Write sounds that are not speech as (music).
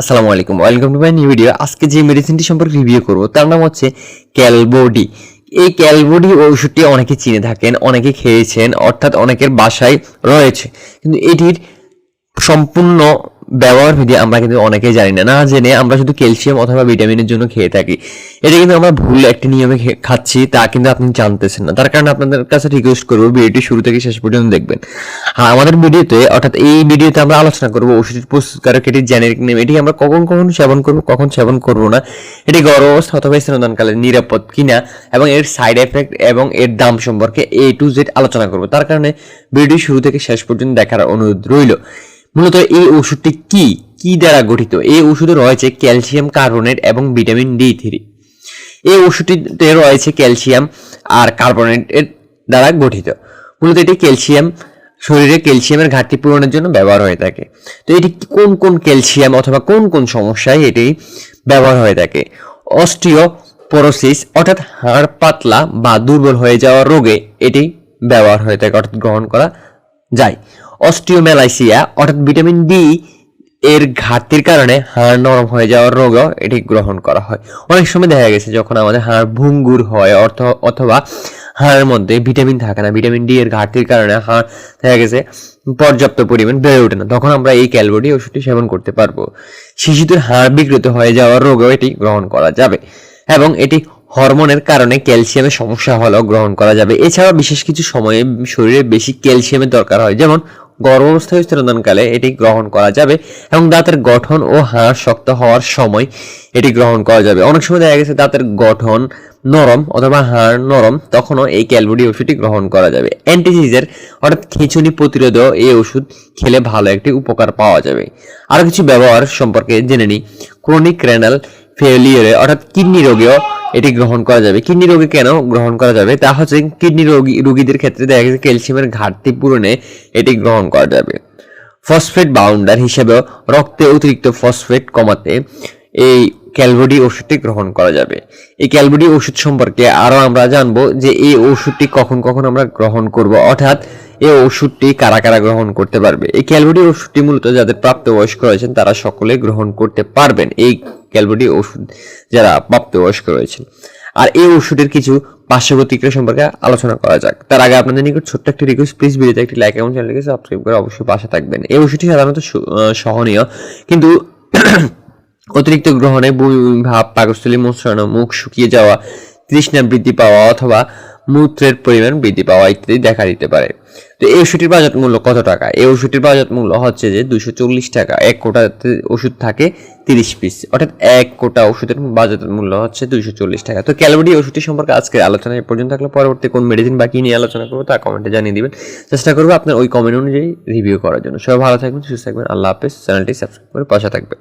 আসসালামু আলাইকুম। Welcome to my new video আজকে যে মেডিসিনটি সম্পর্কে রিভিউ করব, তার নাম হচ্ছে ক্যালবোডি এই ক্যালবোডি ওষুধটি অনেকে চিনে থাকেন, অনেকে খেয়েছেন, অর্থাৎ অনেকের বাসায় রয়েছে। কিন্তু এটির সম্পূর্ণ ব্যবহার বিধি আমরা কিন্তু অনেকেই জানি না। না জেনে আমরা শুধু ক্যালসিয়াম অথবা ভিটামিনের জন্য খেয়ে থাকি। এটা কিন্তু আমরা ভুল একটি নিয়মে খাচ্ছি, তা কিন্তু আপনি জানতেছেন না। তার কারণে আপনাদের কাছে রিকোয়েস্ট করব, ভিডিওটি শুরু থেকে শেষ পর্যন্ত দেখবেন। হ্যাঁ আমাদের ভিডিওতে, অর্থাৎ এই ভিডিওতে আমরা আলোচনা করব ওষুধের প্রস্তুতকারক, এটির জেনেরিক নেম এটি আমরা কখন কখন সেবন করব, কখন সেবন করব না, এটি গর্ভ অবস্থা অথবা স্তনদানকালে নিরাপদ কিনা, এবং এর সাইড এফেক্ট এবং এর দাম সম্পর্কে এ টু জেড আলোচনা করব। তার কারণে ভিডিও শুরু থেকে শেষ পর্যন্ত দেখার অনুরোধ রইল। মূলত এই ওষুধটি কি? কি দ্বারা গঠিত? এই ওষুধে রয়েছে ক্যালসিয়াম কার্বনেট এবং ভিটামিন ডি থ্রি। এই ওষুধটিতে রয়েছে ক্যালসিয়াম আর কার্বনেটের দ্বারা গঠিত। মূলত এটি ক্যালসিয়াম, শরীরে ক্যালসিয়ামের ঘাটতি পূরণের জন্য ব্যবহার হয়ে থাকে। তো এটি কোন কোন ক্যালসিয়াম অথবা কোন কোন সমস্যায় এটি ব্যবহার হয়ে থাকে? অস্টিওপোরোসিস, অর্থাৎ হাড় পাতলা বা দুর্বল হয়ে যাওয়া রোগে এটি ব্যবহার হয়ে থাকে, অর্থাৎ গ্রহণ করা যায়। অস্টিওমেলাইসিয়া, অর্থাৎ ভিটামিন ডি এর ঘাটতির কারণে হাড় নরম হয়ে যাওয়ার রোগও এটি গ্রহণ করা হয়। অনেক সময় দেখা গেছে যখন আমাদের হাড় ভঙ্গুর হয়, অর্থ অথবা হাড়ের মধ্যে ভিটামিন থাকে না, ভিটামিন ডি এর ঘাটতির কারণে হাড় দেখা গেছে পর্যাপ্ত পরিমাণ বেড়ে ওঠে না, তখন আমরা এই ক্যালবডি ওষুধটি সেবন করতে পারব। শিশুদের হাড় বিকৃত হয়ে যাওয়ার রোগেও এটি গ্রহণ করা যাবে এবং এটি হরমোনের কারণে ক্যালসিয়ামের সমস্যা হলেও গ্রহণ করা যাবে। এছাড়া বিশেষ কিছু সময়ে শরীরে বেশি ক্যালসিয়ামের দরকার হয়, যেমন গর্ভাবস্থায় স্তনদানকালে এটি গ্রহণ করা যাবে এবং দাঁতের গঠন ও হাড় শক্ত হওয়ার সময় এটি গ্রহণ করা যাবে। অনেক সময় দেখা গেছে দাঁতের গঠন নরম অথবা হাড় নরম, তখনও এই ক্যালবডি ওষুধটি গ্রহণ করা যাবে। অ্যান্টিসিজের, অর্থাৎ খিঁচুনি প্রতিরোধও এই ওষুধ খেলে ভালো একটি উপকার পাওয়া যাবে। আরও কিছু ব্যবহার সম্পর্কে জেনে নিই। ক্রনিক রেনাল ফেলিয়ারে অর্থাৎ কিডনি রোগেও এটি গ্রহণ করা যাবে। কিডনি রোগে কেন গ্রহণ করা যাবে? তা হচ্ছে কিডনি রোগী, রোগীদের ক্ষেত্রে দেখা গেছে ক্যালসিয়ামের ঘাটতি পূরণে এটি গ্রহণ করা যাবে। ফসফেট বাউন্ডার হিসেবেও রক্তে অতিরিক্ত ফসফেট কমাতে এই ক্যালবডি ওষুধটি গ্রহণ করা যাবে। এই ক্যালবডি ওষুধ সম্পর্কে আরও আমরা জানব যে এই ওষুধটি কখন কখন আমরা গ্রহণ করব, অর্থাৎ এই ওষুধটি কারা কারা গ্রহণ করতে পারবে। এই ক্যালবডি ওষুধটি মূলত যাদের প্রাপ্তবয়স্ক রয়েছেন, তারা সকলে গ্রহণ করতে পারবেন। এই ক্যালবডি ওষুধ যারা প্রাপ্তবয়স্ক রয়েছেন। আর এই ওষুধের কিছু পার্শ্ব প্রতিক্রিয়া সম্পর্কে আলোচনা করা যাক। তার আগে আপনাদের নিকট ছোট্ট একটি রিকোয়েস্ট প্লিজ ভিডিওতে একটি লাইক এবং চ্যানেলকে সাবস্ক্রাইব করে অবশ্যই পাশে থাকবেন। এই ওষুধটি সাধারণত সহনীয়, কিন্তু (coughs) অতিরিক্ত গ্রহণে বমি, ভাব, পাকস্থলী মোচড়ানো মুখ শুকিয়ে যাওয়া, তৃষ্ণা বৃদ্ধি পাওয়া অথবা মূত্রের পরিমাণ বৃদ্ধি পাওয়া ইত্যাদি দেখা দিতে পারে। তো এই ওষুধটির বাজার মূল্য কত টাকা? এই ওষুধটির বাজার মূল্য হচ্ছে যে দুশো চল্লিশ টাকা। এক কোটাতে ওষুধ থাকে তিরিশ পিস। অর্থাৎ এক কোটা ওষুধের বাজার মূল্য হচ্ছে দুইশো চল্লিশ টাকা। তো ক্যালোরি ওষুধটি সম্পর্কে আজকের আলোচনা এ পর্যন্ত থাকলে। পরবর্তী কোন মেডিসিন বাকি নিয়ে আলোচনা করব তা কমেন্টে জানিয়ে দিবেন। চেষ্টা করব আপনার ওই কমেন্ট অনুযায়ী রিভিউ করার জন্য। সবাই ভালো থাকবেন, সুস্থ থাকবেন। আল্লাহ হাফেজ। চ্যানেলটি সাবস্ক্রাইব করে পাশে থাকবেন।